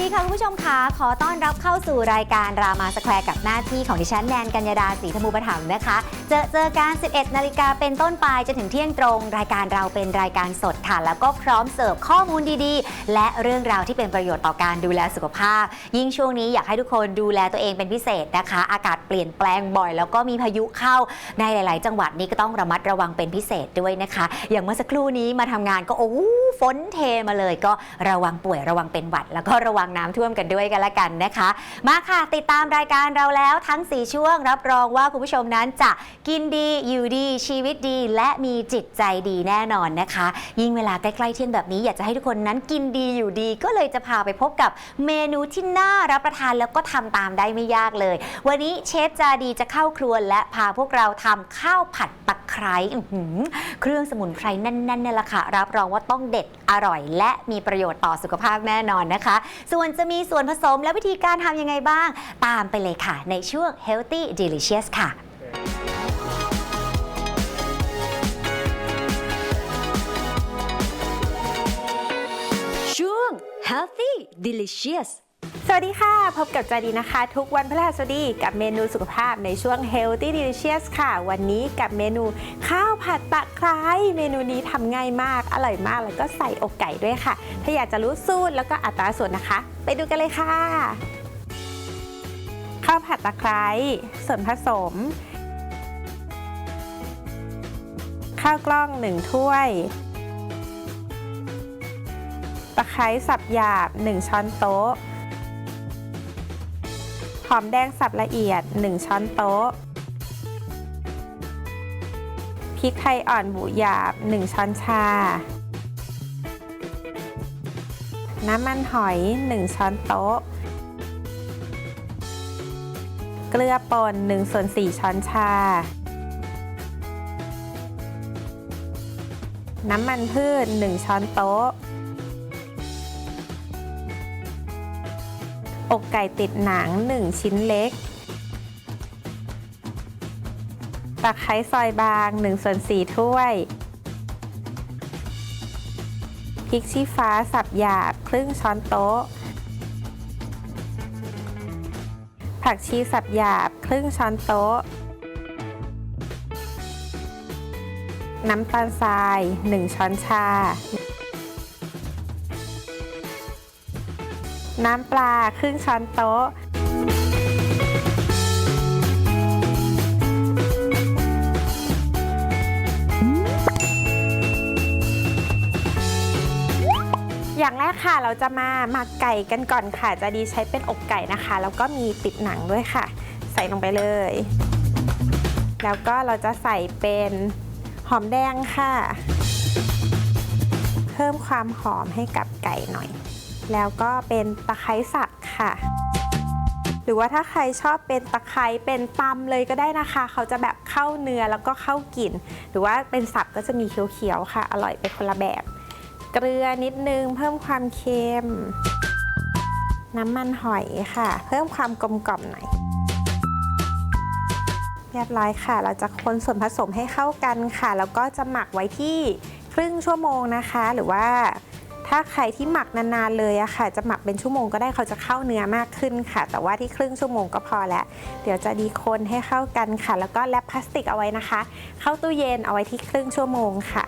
สวัสดีค่ะคุณผู้ชมคะขอต้อนรับเข้าสู่รายการรามาสแควร์กับหน้าที่ของดิฉันแนนกัญญาดาศรีธมูปถัมนะคะ เจอเจอการ 11 นาฬิกาเป็นต้นไปจนถึงเที่ยงตรง รายการเราเป็นรายการสดค่ะ แล้วก็พร้อมเสิร์ฟข้อมูลดีๆ และเรื่องราวที่เป็นประโยชน์ต่อการดูแลสุขภาพ ยิ่งช่วงนี้อยากให้ทุกคนดูแลตัวเองเป็นพิเศษนะคะ อากาศเปลี่ยนแปลงบ่อย แล้วก็มีพายุเข้าในหลาย ๆ จังหวัดนี้ก็ต้องระมัดระวังเป็นพิเศษด้วยนะคะ อย่างเมื่อสักครู่นี้มาทำงานก็โอ้ฝนเทมาเลย ก็ระวังป่วยระวังเป็นหวัดแล้วก็ระวังน้ำท่วมกันด้วยกันละกันนะคะ มาค่ะ ติดตามรายการเราแล้วทั้ง 4 ช่วง รับรองว่าคุณผู้ชมนั้นจะกินดีอยู่ดีชีวิตดี และมีจิตใจดีแน่นอนนะคะ ยิ่งเวลาใกล้ๆเที่ยงแบบนี้อยากจะให้ทุกคนนั้นกินดีอยู่ดี ก็เลยจะพาไปพบกับเมนูที่น่ารับประทานแล้วก็ทำตามได้ไม่ยากเลย วันนี้เชฟจาดีจะเข้าครัวและพาพวกเราทำข้าวผัดตะไคร้เครื่องสมุนไพรแน่นๆเนี่ยแหละค่ะรับรองว่าต้องเด็ดอร่อย และมีประโยชน์ต่อสุขภาพแน่นอนนะคะส่วนจะมีส่วนผสมและวิธีการทำยังไงบ้าง ตามไปเลยค่ะ ในช่วง Healthy Delicious ค่ะ ช่วง Healthy Delicious สวัสดีค่ะ พบกับจาดีนะคะ ทุกวันพฤหัสบดีกับเมนูสุขภาพในช่วง Healthy Delicious ค่ะ วันนี้กับเมนูข้าวผัดตะไคร้เมนูนี้ทำง่ายมาก อร่อยมากแล้วก็ใส่อกไก่ด้วยค่ะ ถ้าอยากจะรู้สูตรแล้วก็อัตราส่วนนะคะ ไปดูกันเลยค่ะ ข้าวผัดตะไคร้ส่วนผสม ข้าวกล้อง 1 ถ้วย ตะไคร้สับหยาบ 1 ช้อนโต๊ะ หอมแดงสับละเอียด 1 ช้อนโต๊ะ พริกไทยอ่อนบุหยาบ 1 ช้อนชา น้ำมันหอย 1 ช้อนโต๊ะ เกลือป่น1ส่วน4ช้อนชา น้ำมันพืช 1 ช้อนโต๊ะ อกไก่ติดหนัง 1 ชิ้นเล็กตะไคร้ซอยบาง1ส่วน4ถ้วย พริกชี้ฟ้าสับหยาบครึ่งช้อนโต๊ะ ผักชีสับหยาบครึ่งช้อนโต๊ะ น้ำตาลทราย 1 ช้อนชา น้ำปลาครึ่งช้อนโต๊ะ อย่างแรกค่ะเราจะมาหมักไก่กันก่อนค่ะ จะดีใช้เป็นอกไก่นะคะ แล้วก็มีติดหนังด้วยค่ะ ใส่ลงไปเลย แล้วก็เราจะใส่เป็นหอมแดงค่ะ เพิ่มความหอมให้กับไก่หน่อย แล้วก็เป็นตะไคร้สับค่ะ หรือว่าถ้าใครชอบเป็นตะไคร้เป็นตำเลยก็ได้นะคะ เขาจะแบบเข้าเนื้อแล้วก็เข้ากลิ่น หรือว่าเป็นสับก็จะมีเขียวๆค่ะ อร่อยเป็นคนละแบบ เกลือนิดนึงเพิ่มความเค็ม น้ำมันหอยค่ะ เพิ่มความกลมกล่อมหน่อยเรียบร้อยค่ะ เราจะคนส่วนผสมให้เข้ากันค่ะ แล้วก็จะหมักไว้ที่ครึ่งชั่วโมงนะคะ หรือว่า ถ้าใครที่หมักนานๆเลยอะค่ะ จะหมักเป็นชั่วโมงก็ได้เขาจะเข้าเนื้อมากขึ้นค่ะ แต่ว่าที่ครึ่งชั่วโมงก็พอแล้ว เดี๋ยวจะดีคนให้เข้ากันค่ะ แล้วก็แรปพลาสติกเอาไว้นะคะ เข้าตู้เย็นเอาไว้ที่ครึ่งชั่วโมงค่ะ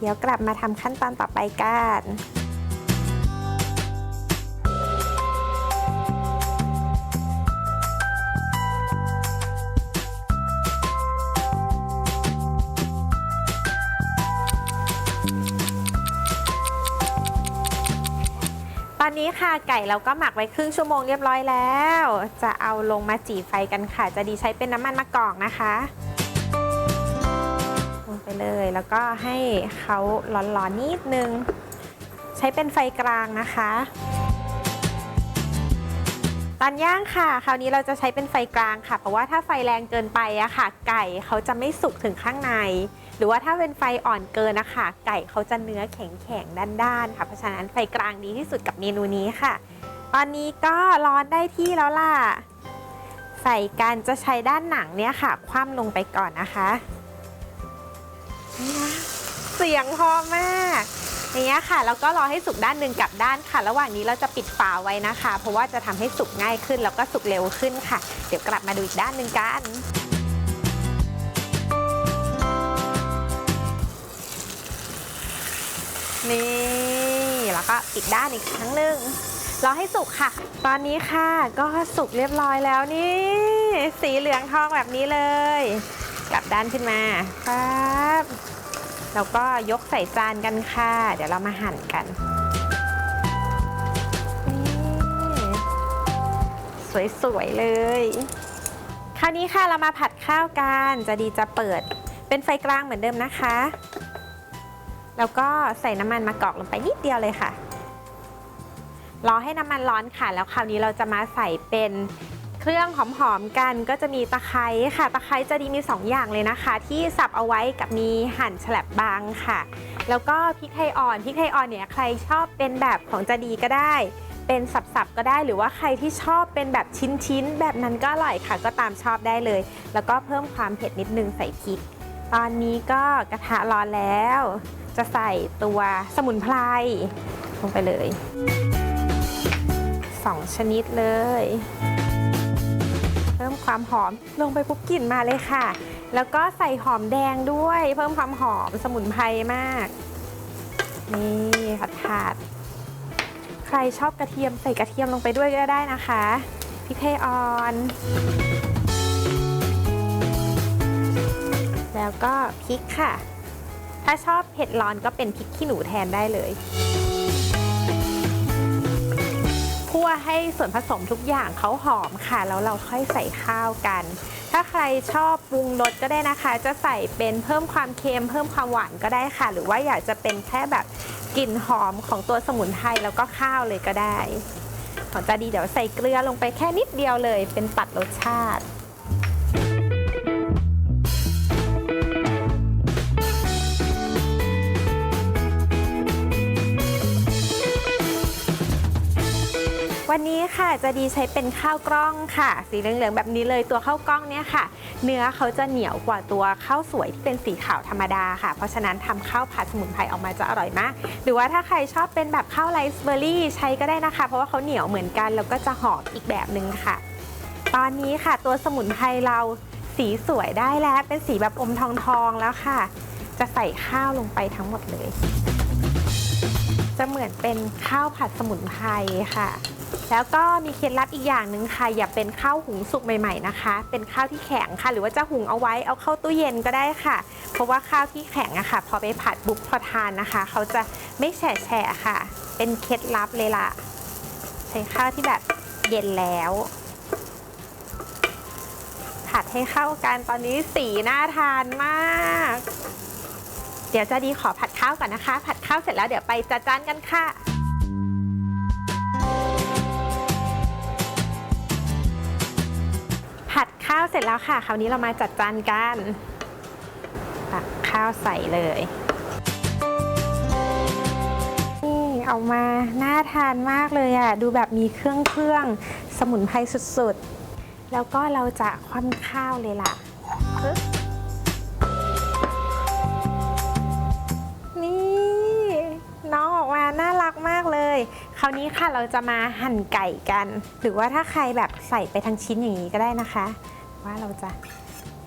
เดี๋ยวกลับมาทำขั้นตอนต่อไปกัน อนนี้ค่ะไก่เราก็หมักไว้ครึ่งชั่วโมงเรียบร้อยแล้ว จะเอาลงมาจี่ไฟกันค่ะ จะดีใช้เป็นน้ำมันมะกอกนะคะลงไปเลยแล้วก็ให้เขาร้อนๆนิดนึง ใช้เป็นไฟกลางนะคะ ตอนย่างค่ะ คราวนี้เราจะใช้เป็นไฟกลางค่ะ เพราะว่าถ้าไฟแรงเกินไปอะค่ะ ไก่เขาจะไม่สุกถึงข้างใน หรือว่าถ้าเป็นไฟอ่อนเกินนะคะไก่เขาจะเนื้อแข็งๆด้านๆค่ะ เพราะฉะนั้นไฟกลางดีที่สุดกับเมนูนี้ค่ะ ตอนนี้ก็ร้อนได้ที่แล้วล่ะ ใส่กันจะใช้ด้านหนังเนี่ยค่ะ คว่ำลงไปก่อนนะคะนี่นะเสียงพอมาก อย่างเงี้ยค่ะแล้วก็รอให้สุกด้านหนึ่งกลับด้านค่ะ ระหว่างนี้เราจะปิดฝาไว้นะคะ เพราะว่าจะทำให้สุกง่ายขึ้น แล้วก็สุกเร็วขึ้นค่ะ เดี๋ยวกลับมาดูอีกด้านหนึ่งกันนี่แล้วก็ปิดด้านอีกครั้งหนึ่งรอให้สุกค่ะ ตอนนี้ค่ะก็สุกเรียบร้อยแล้วนี่ สีเหลืองทองแบบนี้เลย กลับด้านขึ้นมาครับ แล้วก็ยกใส่จานกันค่ะ เดี๋ยวเรามาหั่นกันนี่สวยๆเลย คราวนี้ค่ะเรามาผัดข้าวกัน จะดีจะเปิดเป็นไฟกลางเหมือนเดิมนะคะ แล้วก็ใส่น้ำมันมะกอกลงไปนิดเดียวเลยค่ะ รอให้น้ำมันร้อนค่ะ แล้วคราวนี้เราจะมาใส่เป็น เครื่องหอมๆกันก็จะมีตะไคร้ค่ะ ตะไคร้จะดีมี 2 อย่างเลยนะคะ ที่สับเอาไว้กับมีหั่นฉลับบางค่ะ แล้วก็พริกไทยอ่อนพริกไทยอ่อนเนี่ยใครชอบเป็นแบบของจะดีก็ได้ เป็นสับๆก็ได้หรือว่าใครที่ชอบเป็นแบบชิ้นๆ แบบนั้นก็อร่อยค่ะ ก็ตามชอบได้เลย แล้วก็เพิ่มความเผ็ดนิดนึงใส่พริก ตอนนี้ก็กระทะร้อนแล้ว จะใส่ตัวสมุนไพรลงไปเลยสองชนิดเลย ความหอมลงไปปุ๊บกลิ่นมาเลยค่ะ แล้วก็ใส่หอมแดงด้วย เพิ่มความหอมสมุนไพรมาก นี่ผัดถาดใครชอบกระเทียมใส่กระเทียมลงไปด้วยก็ได้นะคะพริกไทยอ่อน แล้วก็พริกค่ะ ถ้าชอบเผ็ดร้อนก็เป็นพริกขี้หนูแทนได้เลย คั่วให้ส่วนผสมทุกอย่างเขาหอมค่ะ แล้วเราค่อยใส่ข้าวกัน ถ้าใครชอบปรุงรสก็ได้นะคะ จะใส่เป็นเพิ่มความเค็มเพิ่มความหวานก็ได้ค่ะ หรือว่าอยากจะเป็นแค่แบบกลิ่นหอมของตัวสมุนไพรแล้วก็ข้าวเลยก็ได้ ของจะดีเดี๋ยวใส่เกลือลงไปแค่นิดเดียวเลย เป็นตัดรสชาติ วันนี้ค่ะจะดีใช้เป็นข้าวกล้องค่ะ สีเหลืองๆแบบนี้เลยตัวข้าวกล้องเนี่ยค่ะ เนื้อเขาจะเหนียวกว่าตัวข้าวสวยที่เป็นสีขาวธรรมดาค่ะ เพราะฉะนั้นทำข้าวผัดสมุนไพรออกมาจะอร่อยมาก หรือว่าถ้าใครชอบเป็นแบบข้าวไรซ์เบอร์รี่ใช้ก็ได้นะคะ เพราะว่าเขาเหนียวเหมือนกันแล้วก็จะหอมอีกแบบหนึ่งค่ะ ตอนนี้ค่ะตัวสมุนไพรเราสีสวยได้แล้วเป็นสีแบบอมทองทองๆแล้วค่ะ จะใส่ข้าวลงไปทั้งหมดเลย จะเหมือนเป็นข้าวผัดสมุนไพรค่ะ แล้วก็มีเคล็ดลับอีกอย่างหนึ่งค่ะ อย่าเป็นข้าวหุงสุกใหม่ๆนะคะ เป็นข้าวที่แข็งค่ะ หรือว่าจะหุงเอาไว้เอาเข้าตู้เย็นก็ได้ค่ะ เพราะว่าข้าวที่แข็งอะค่ะ พอไปผัดบุกพอทานนะคะ เขาจะไม่แฉะแฉะค่ะ เป็นเคล็ดลับเลยล่ะ ใช้ข้าวที่แบบเย็นแล้ว ผัดให้เข้ากันตอนนี้สีน่าทานมาก เดี๋ยวจะดีขอผัดข้าวก่อนนะคะ ผัดข้าวเสร็จแล้วเดี๋ยวไปจัดจานกันค่ะ ข้าวเสร็จแล้วค่ะ คราวนี้เรามาจัดจานกันตักข้าวใส่เลยนี่เอามาน่าทานมากเลยอะ ดูแบบมีเครื่องเครื่องสมุนไพรสุดๆ แล้วก็เราจะคว่ำข้าวเลยล่ะ นี่น้องออกมาน่ารักมากเลย คราวนี้ค่ะเราจะมาหั่นไก่กัน หรือว่าถ้าใครแบบใส่ไปทั้งชิ้นอย่างนี้ก็ได้นะคะ ว่าเราจะ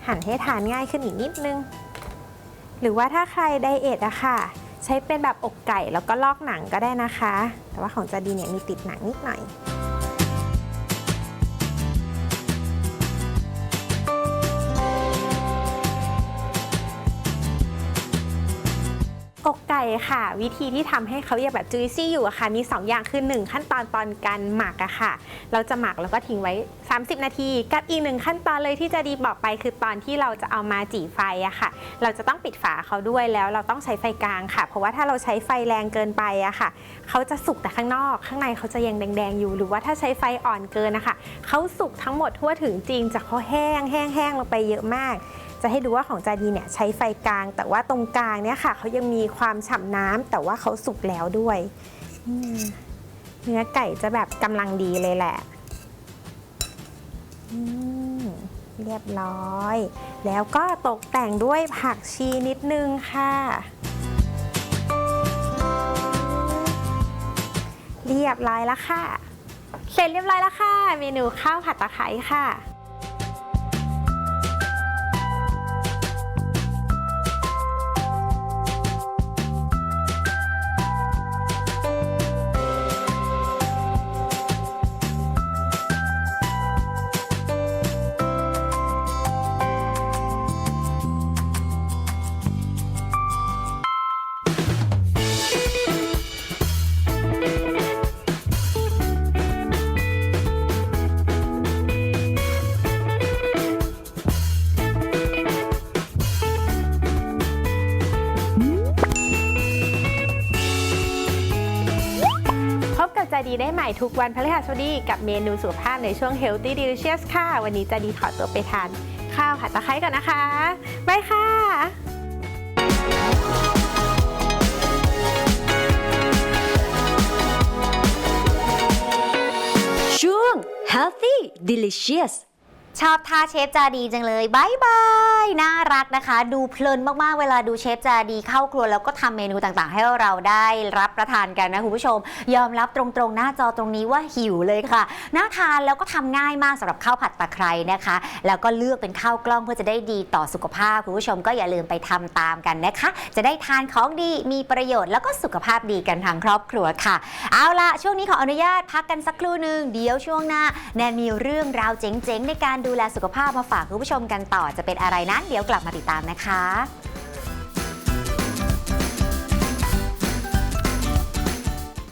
หั่นให้ทานง่ายขึ้นอีกนิดนึง หรือว่าถ้าใครไดเอทอะค่ะ ใช้เป็นแบบอกไก่แล้วก็ลอกหนังก็ได้นะคะ แต่ว่าของจะดีเนี่ยมีติดหนังนิดหน่อย อกไก่ค่ะ วิธีที่ทำให้เขายังแบบจุยซี่อยู่อะค่ะมี 2 อย่างคือ 1 ขั้นตอนตอนการหมักอะค่ะ เราจะหมักแล้วก็ทิ้งไว้ 30 นาที กับอีกหนึ่งขั้นตอนเลยที่จะดีบอกไปคือตอนที่เราจะเอามาจี่ไฟอะค่ะ เราจะต้องปิดฝาเขาด้วยแล้วเราต้องใช้ไฟกลางค่ะ เพราะว่าถ้าเราใช้ไฟแรงเกินไปอะค่ะ เขาจะสุกแต่ข้างนอก ข้างในเขาจะยังแดงๆอยู่ หรือว่าถ้าใช้ไฟอ่อนเกินนะคะเขาสุกทั้งหมดทั่วถึงจริงจะเขาแห้งแห้งแห้งลงไปเยอะมาก จะให้ดูว่าของจาดีเนี่ยใช้ไฟกลาง แต่ว่าตรงกลางเนี่ยค่ะเขายังมีความฉ่ำน้ำแต่ว่าเขาสุกแล้วด้วยเนื้อไก่จะแบบกำลังดีเลยแหละเรียบร้อย แล้วก็ตกแต่งด้วยผักชีนิดนึงค่ะ เรียบร้อยแล้วค่ะ เสร็จเรียบร้อยแล้วค่ะ เมนูข้าวผัดตะไคร้ค่ะ ได้ใหม่ทุกวันพฤหัสบดีกับเมนูสุขภาพในช่วง Healthy Delicious ค่ะ วันนี้จะดีขอตัวไปทานข้าวผัดตะไคร้ก่อนนะคะบายค่ะช่วง healthy delicious ชอบท่าเชฟจาดีจังเลยบายบายน่ารักนะคะ ดูเพลินมากๆ เวลาดูเชฟจาดีเข้าครัวแล้วก็ทำเมนูต่างๆ ให้เราได้รับประทานกันนะคุณผู้ชม ยอมรับตรงๆ หน้าจอตรงนี้ว่าหิวเลยค่ะ น่าทานแล้วก็ทำง่ายมากสำหรับข้าวผัดตะไคร้นะคะ แล้วก็เลือกเป็นข้าวกล้องเพื่อจะได้ดีต่อสุขภาพคุณผู้ชมก็อย่าลืมไปทำตามกันนะคะ จะได้ทานของดีมีประโยชน์แล้วก็สุขภาพดีกันทางครอบครัวค่ะ เอาล่ะช่วงนี้ขออนุญาตพักกันสักครู่หนึ่งเดี๋ยวช่วงหน้าแนนมีเรื่องราวเจ๋งๆในการดูแลสุขภาพมาฝากคุณผู้ชมกันต่อจะเป็นอะไรนั้นเดี๋ยวกลับมาติดตามนะคะ